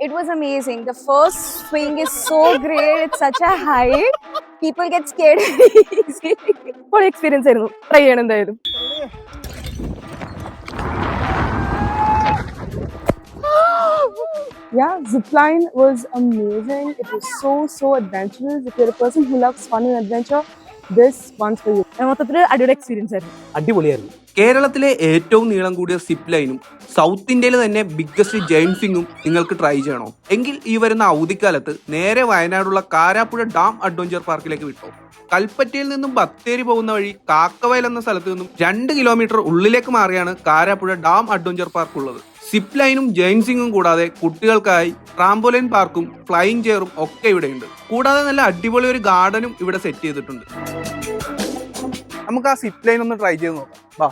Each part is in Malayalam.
It was amazing. The first swing is so great. It's such a height. People get scared easily. പൊളി എക്സ്പീരിയൻസ് ആയിരുന്നു ട്രൈ ചെയ്യണം എന്തായാലും Yeah, zipline was amazing. It was so, so adventurous. If you're a person who loves fun and adventure, അടിപൊളിയായിരുന്നു. കേരളത്തിലെ ഏറ്റവും നീളം കൂടിയ സിപ്പ് ലൈനും സൗത്ത് ഇന്ത്യയിലെ തന്നെ ബിഗ്ഗസ്റ്റ് ജെയിംസിങ്ങും നിങ്ങൾക്ക് ട്രൈ ചെയ്യണോ? എങ്കിൽ ഈ വരുന്ന അവധിക്കാലത്ത് നേരെ വയനാടുള്ള കാരാപ്പുഴ ഡാം അഡ്വഞ്ചർ പാർക്കിലേക്ക് വിട്ടോ. കൽപ്പറ്റയിൽ നിന്നും ബത്തേരി പോകുന്ന വഴി കാക്കവയൽ എന്ന സ്ഥലത്ത് നിന്നും രണ്ട് കിലോമീറ്റർ ഉള്ളിലേക്ക് മാറിയാണ് കാരാപ്പുഴ ഡാം അഡ്വഞ്ചർ പാർക്ക് ഉള്ളത്. സിപ്പ് ലൈനും ജെയിൻസിങ്ങും കൂടാതെ കുട്ടികൾക്കായി ട്രാംപോലൈൻ പാർക്കും ഫ്ലൈയിങ് ചെയറും ഒക്കെ ഇവിടെയുണ്ട്. കൂടാതെ നല്ല അടിപൊളി ഒരു ഗാർഡനും ഇവിടെ സെറ്റ് ചെയ്തിട്ടുണ്ട്. നമുക്ക് ആ സിപ്പ് ലൈൻ ഒന്ന് ട്രൈ ചെയ്ത് നോക്കാം. വാ.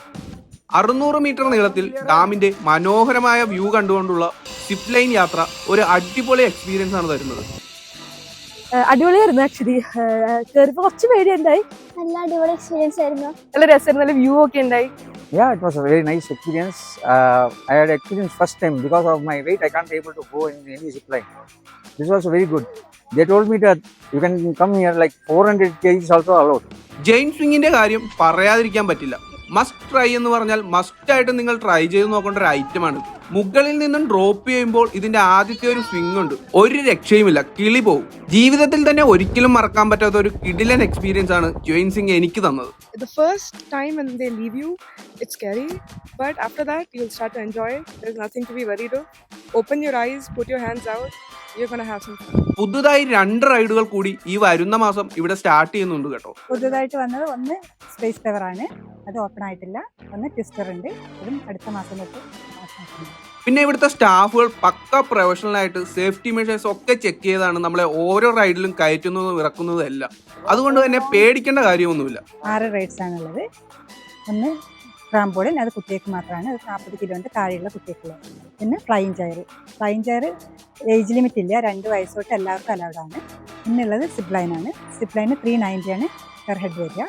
അറുന്നൂറ് മീറ്റർ നീളത്തിൽ ഡാമിന്റെ മനോഹരമായ വ്യൂ കണ്ടുകൊണ്ടുള്ള സിപ്പ് ലൈൻ യാത്ര ഒരു അടിപൊളി എക്സ്പീരിയൻസ് ആണ് തരുന്നത്. അടിപൊളിയായിരുന്നു ആക്ച്വലി കയറിയപ്പോ കുറച്ച് പേടിയുണ്ടായി നല്ല അടിപൊളി എക്സ്പീരിയൻസ് ആയിരുന്നു. നല്ല രസമായിരുന്നു നല്ല വ്യൂ ഒക്കെ ഉണ്ടായി. Yeah, it was a very nice experience. Uh, I had experience first time because of my weight. I can't able to go in any zip line. This was very good. They told me that you can come here like 400 kg also allowed. Jain സ്വിങ്ങിന്റെ കാര്യം പറയാതിരിക്കാൻ പറ്റില്ല മസ്റ്റ് ട്രൈ എന്ന് പറഞ്ഞാൽ മസ്റ്റ് ആയിട്ട് നിങ്ങൾ ട്രൈ ചെയ്ത് നോക്കേണ്ട ഒരു ഐറ്റമാണ് മുകളിൽ നിന്നും ഡ്രോപ്പ് ചെയ്യുമ്പോൾ ഇതിന്റെ ആദ്യത്തെ ഒരു സ്വിംഗ് ഉണ്ട്. ഒരു രക്ഷയുമില്ല. കിളി പോകും ജീവിതത്തിൽ തന്നെ ഒരിക്കലും മറക്കാൻ പറ്റാത്ത ഒരു കിടിലൻ എക്സ്പീരിയൻസ് ആണ് ജോയിൻ സിംഗ് എനിക്ക് തന്നത്. Nothing to be worried. Open your eyes, put your hands out. You're gonna have some fun. പുതുതായി രണ്ട് റൈഡുകൾ കൂടി ഈ വരുന്ന മാസം ഇവിടെ സ്റ്റാർട്ട് ചെയ്യുന്നുണ്ട് കേട്ടോ. പുതുതായിട്ട് വന്നത് ഒന്ന് സ്പേസ് ടവർ ആണ്. അത് ഓപ്പൺ ആയിട്ടില്ല. ഒന്ന് ട്വിസ്റ്റർ ഉണ്ട്. അതും അടുത്ത മാസം തൊട്ട് പിന്നെ ഇവിടുത്തെ സ്റ്റാഫുകൾ പക്ക പ്രൊഫഷണൽ ആയിട്ട് സേഫ്റ്റി മെഷേഴ്സ് ഒക്കെ ചെക്ക് ചെയ്താണ് നമ്മളെ ഓരോ റൈഡിലും കയറ്റുന്നതും ഇറക്കുന്നതും എല്ലാം. അതുകൊണ്ട് തന്നെ പേടിക്കേണ്ട കാര്യമൊന്നുമില്ല. ആറ് റൈഡ്സ് ആണുള്ളത്. ഒന്ന് ട്രാംപോളിൻ അത് കുട്ടികൾക്ക് മാത്രമാണ്. അത് നാൽപ്പത് കിലോന്റെ താഴെയുള്ള കുട്ടികൾക്കുള്ളത്. പിന്നെ flying chair flying chair age limit ഇല്ല. രണ്ട് വയസ്സ് തൊട്ട് എല്ലാവർക്കും അലൗഡാണ് പിന്നുള്ളത് സിപ്ലൈനാണ് സിപ്ലൈന് ത്രീ നയന്റിയാണ് പെർ ഹെഡ് വരിക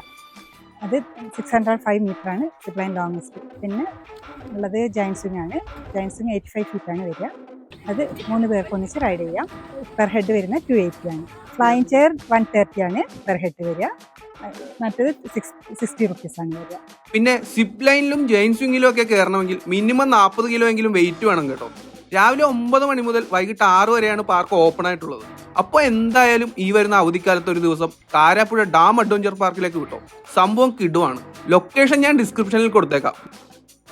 അത് സിക്സ് ഹൺഡ്രഡ് ഫൈവ് മീറ്റർ ആണ്. സിപ്പ് ലൈൻ ലോങ്സ്റ്റ് പിന്നെ ഉള്ളത് ജയന്റ് സ്വിങ് ആണ്. Giant swing eighty five feet ആണ് വരിക. അത് മൂന്ന് പേർക്ക് ഒന്നിച്ച് റൈഡ് ചെയ്യാം. പെർ ഹെഡ് വരുന്ന ടു എയ്റ്റി ആണ്. ഫ്ലൈയിങ് ചെയർ വൺ തേർട്ടി ആണ് പെർ ഹെഡ് വരിക. മറ്റത് സിക്സ് സിക്സ്റ്റി റുപ്പീസ് ആണ് വരിക. പിന്നെ സിപ്പ് ലൈനിലും ജെയിൻ സ്വിങ്ങിലും ഒക്കെ കയറണമെങ്കിൽ മിനിമം നാൽപ്പത് കിലോ എങ്കിലും വെയിറ്റ് വേണം കേട്ടോ. രാവിലെ ഒമ്പത് മണി മുതൽ വൈകിട്ട് ആറ് വരെയാണ് പാർക്ക് ഓപ്പൺ ആയിട്ടുള്ളത്. അപ്പോൾ എന്തായാലും ഈ വരുന്ന അവധിക്കാലത്ത് ഒരു ദിവസം കാരാപ്പുഴ ഡാം അഡ്വഞ്ചർ പാർക്കിലേക്ക് വിട്ടോ. സംഭവം കിടുവാണ്. ലൊക്കേഷൻ ഞാൻ ഡിസ്ക്രിപ്ഷനിൽ കൊടുത്തേക്കാം.